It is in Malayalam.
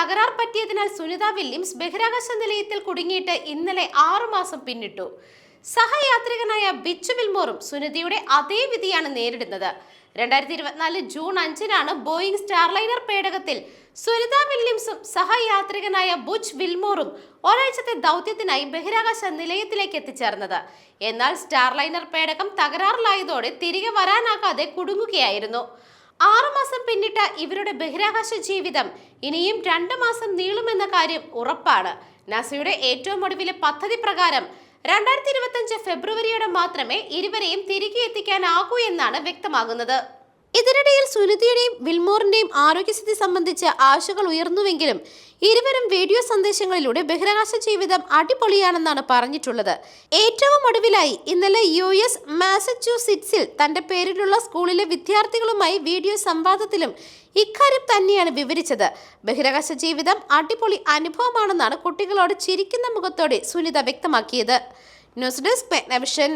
തകരാർ പറ്റിയതിനാൽ സുനിത വില്യംസ് ബഹിരാകാശ നിലയത്തിൽ കുടുങ്ങിയിട്ട് ഇന്നലെ ആറുമാസം പിന്നിട്ടു. സഹയാത്രികനായ ബിച്ചു വിൽമോറും സുനിതയുടെ അതേ വിധിയാണ് നേരിടുന്നത്. രണ്ടായിരത്തി ഇരുപത്തിനാല് ജൂൺ അഞ്ചിനാണ് ബോയിങ് സ്റ്റാർലൈനർ പേടകത്തിൽ സുനിത വില്യംസും സഹയാത്രികനായ ബുച്ച് വിൽമോറും ഒരാഴ്ചത്തെ ദൗത്യത്തിനായി ബഹിരാകാശ നിലയത്തിലേക്ക് എത്തിച്ചേർന്നത്. എന്നാൽ സ്റ്റാർലൈനർ പേടകം തകരാറിലായതോടെ തിരികെ വരാനാകാതെ കുടുങ്ങുകയായിരുന്നു. ആറുമാസം പിന്നിട്ട ഇവരുടെ ബഹിരാകാശ ജീവിതം ഇനിയും രണ്ടു മാസം നീളുമെന്ന കാര്യം ഉറപ്പാണ്. നാസയുടെ ഏറ്റവും ഒടുവിലെ പദ്ധതി പ്രകാരം രണ്ടായിരത്തി ഇരുപത്തിയഞ്ച് ഫെബ്രുവരിയോടെ മാത്രമേ ഇരുവരെയും തിരികെ എത്തിക്കാനാകൂ എന്നാണ് വ്യക്തമാകുന്നത്. ഇതിനിടയിൽ സുനിതയുടെയും വിൽമോറിന്റെയും ആരോഗ്യസ്ഥിതി സംബന്ധിച്ച് ആശകൾ ഉയർന്നുവെങ്കിലും ഇരുവരും വീഡിയോ സന്ദേശങ്ങളിലൂടെ ബഹിരാകാശ ജീവിതം അടിപൊളിയാണെന്നാണ് പറഞ്ഞിട്ടുള്ളത്. ഏറ്റവും ഒടുവിലായി ഇന്നലെ യു എസ് മാസച്യൂസിറ്റ്സിൽ തന്റെ പേരിലുള്ള സ്കൂളിലെ വിദ്യാർത്ഥികളുമായി വീഡിയോ സംവാദത്തിലും ഇക്കാര്യം തന്നെയാണ് വിവരിച്ചത്. ബഹിരാകാശ ജീവിതം അടിപൊളി അനുഭവമാണെന്നാണ് കുട്ടികളോട് ചിരിക്കുന്ന മുഖത്തോടെ സുനിത വ്യക്തമാക്കിയത്. News desk Magnavision.